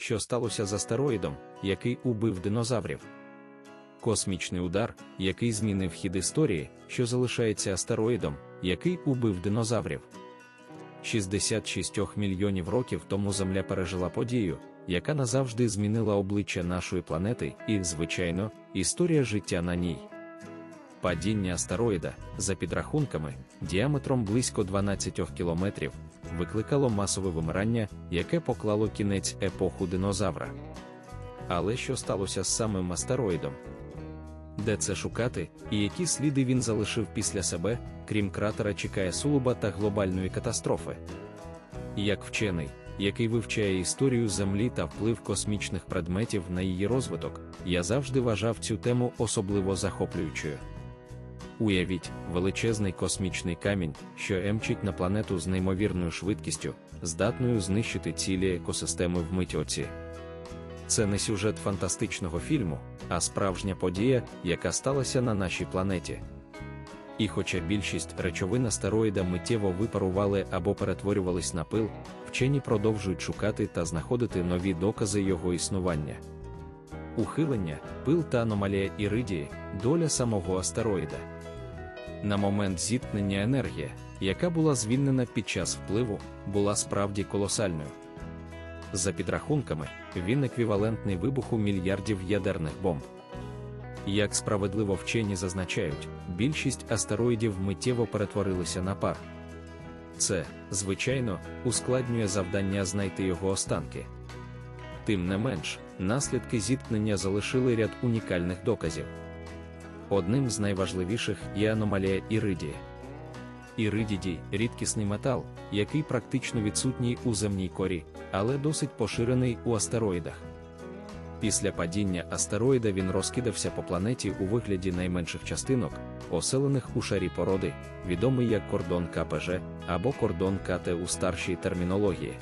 що сталося з астероїдом, який убив динозаврів. Космічний удар, який змінив хід історії, що залишається астероїдом, який убив динозаврів. 66 мільйонів років тому Земля пережила подію, яка назавжди змінила обличчя нашої планети і, звичайно, історія життя на ній. Падіння астероїда, за підрахунками, діаметром близько 12 кілометрів, викликало масове вимирання, яке поклало кінець епоху динозавра. Але що сталося з самим астероїдом? Де це шукати, і які сліди він залишив після себе, крім кратера чекає сулуба та глобальної катастрофи? Як вчений, який вивчає історію Землі та вплив космічних предметів на її розвиток, я завжди вважав цю тему особливо захоплюючою. Уявіть, величезний космічний камінь, що емчить на планету з неймовірною швидкістю, здатною знищити цілі екосистеми в митьоці. Це не сюжет фантастичного фільму, а справжня подія, яка сталася на нашій планеті. І хоча більшість речовин астероїда миттєво випарували або перетворювались на пил, вчені продовжують шукати та знаходити нові докази його існування. Ухилення, пил та аномалія Іридії доля самого астероїда. На момент зіткнення енергія, яка була звільнена під час впливу, була справді колосальною. За підрахунками, він еквівалентний вибуху мільярдів ядерних бомб. Як справедливо вчені зазначають, більшість астероїдів миттєво перетворилися на пар. Це, звичайно, ускладнює завдання знайти його останки. Тим не менш, наслідки зіткнення залишили ряд унікальних доказів. Одним з найважливіших є аномалія Іридії. Іридідій рідкісний метал, який практично відсутній у земній корі, але досить поширений у астероїдах. Після падіння астероїда він розкидався по планеті у вигляді найменших частинок, оселених у шарі породи, відомий як кордон КПЖ або кордон КТ у старшій термінології.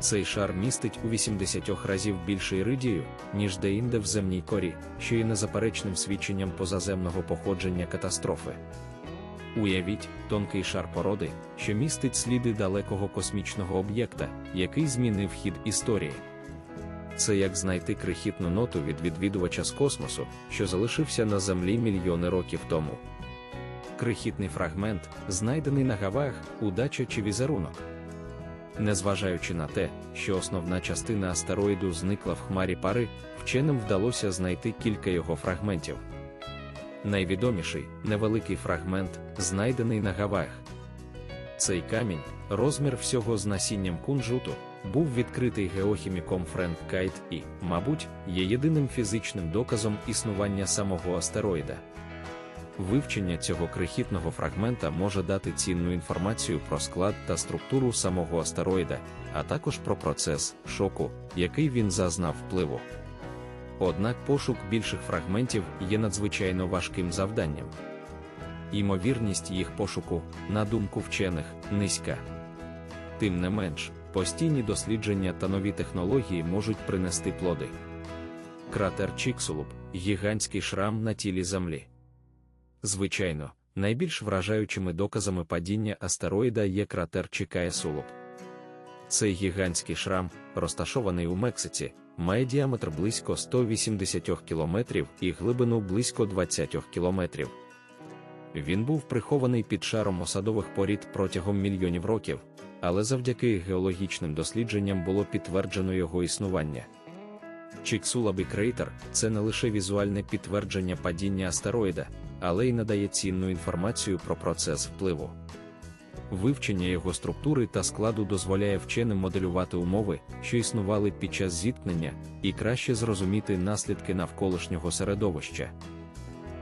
Цей шар містить у 80 разів більше іридію, ніж деінде в земній корі, що є незаперечним свідченням позаземного походження катастрофи. Уявіть, тонкий шар породи, що містить сліди далекого космічного об'єкта, який змінив хід історії. Це як знайти крихітну ноту від відвідувача з космосу, що залишився на Землі мільйони років тому. Крихітний фрагмент, знайдений на Гаваях, удача чи візерунок. Незважаючи на те, що основна частина астероїду зникла в хмарі пари, вченим вдалося знайти кілька його фрагментів. Найвідоміший невеликий фрагмент, знайдений на Гаваях. Цей камінь, розмір всього з насінням кунжуту, був відкритий геохіміком Френк Кайт і, мабуть, є єдиним фізичним доказом існування самого астероїда. Вивчення цього крихітного фрагмента може дати цінну інформацію про склад та структуру самого астероїда, а також про процес шоку, який він зазнав впливу. Однак пошук більших фрагментів є надзвичайно важким завданням. Ймовірність їх пошуку, на думку вчених, низька. Тим не менш, постійні дослідження та нові технології можуть принести плоди. Кратер Чіксулуп гігантський шрам на тілі Землі. Звичайно, найбільш вражаючими доказами падіння астероїда є кратер Чікає Сулуп. Цей гігантський шрам, розташований у Мексиці, має діаметр близько 180 км і глибину близько 20 км. Він був прихований під шаром осадових порід протягом мільйонів років, але завдяки геологічним дослідженням було підтверджено його існування. Чіксулабий крейтер це не лише візуальне підтвердження падіння астероїда, але й надає цінну інформацію про процес впливу. Вивчення його структури та складу дозволяє вченим моделювати умови, що існували під час зіткнення, і краще зрозуміти наслідки навколишнього середовища.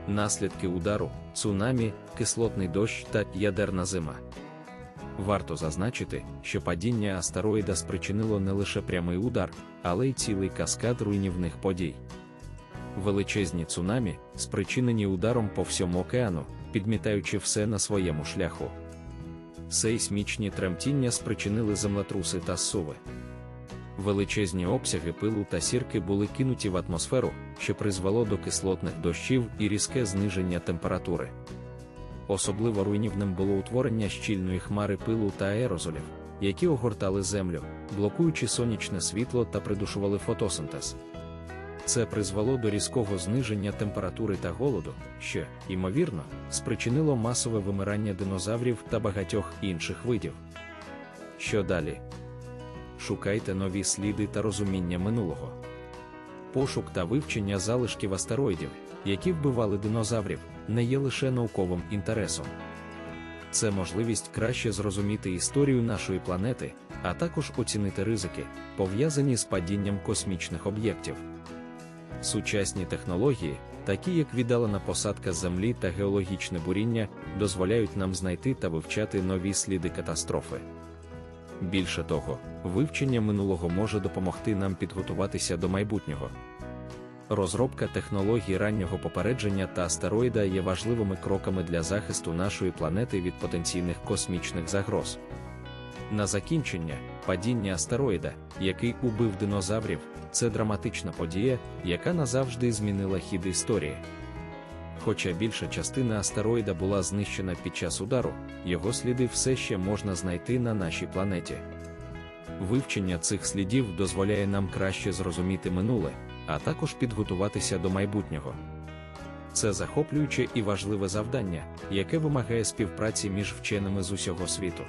Наслідки удару, цунамі, кислотний дощ та ядерна зима. Варто зазначити, що падіння астероїда спричинило не лише прямий удар, але й цілий каскад руйнівних подій. Величезні цунамі, спричинені ударом по всьому океану, підмітаючи все на своєму шляху. Сейсмічні тремтіння спричинили землетруси та суви. Величезні обсяги пилу та сірки були кинуті в атмосферу, що призвело до кислотних дощів і різке зниження температури. Особливо руйнівним було утворення щільної хмари пилу та аерозолів, які огортали землю, блокуючи сонячне світло та придушували фотосинтез. Це призвело до різкого зниження температури та голоду, що, ймовірно, спричинило масове вимирання динозаврів та багатьох інших видів. Що далі? Шукайте нові сліди та розуміння минулого. Пошук та вивчення залишків астероїдів, які вбивали динозаврів, не є лише науковим інтересом. Це можливість краще зрозуміти історію нашої планети, а також оцінити ризики, пов'язані з падінням космічних об'єктів. Сучасні технології, такі як віддалена посадка землі та геологічне буріння, дозволяють нам знайти та вивчати нові сліди катастрофи. Більше того, вивчення минулого може допомогти нам підготуватися до майбутнього. Розробка технологій раннього попередження та астероїда є важливими кроками для захисту нашої планети від потенційних космічних загроз. На закінчення, падіння астероїда, який убив динозаврів, це драматична подія, яка назавжди змінила хід історії. Хоча більша частина астероїда була знищена під час удару, його сліди все ще можна знайти на нашій планеті. Вивчення цих слідів дозволяє нам краще зрозуміти минуле, а також підготуватися до майбутнього. Це захоплююче і важливе завдання, яке вимагає співпраці між вченими з усього світу.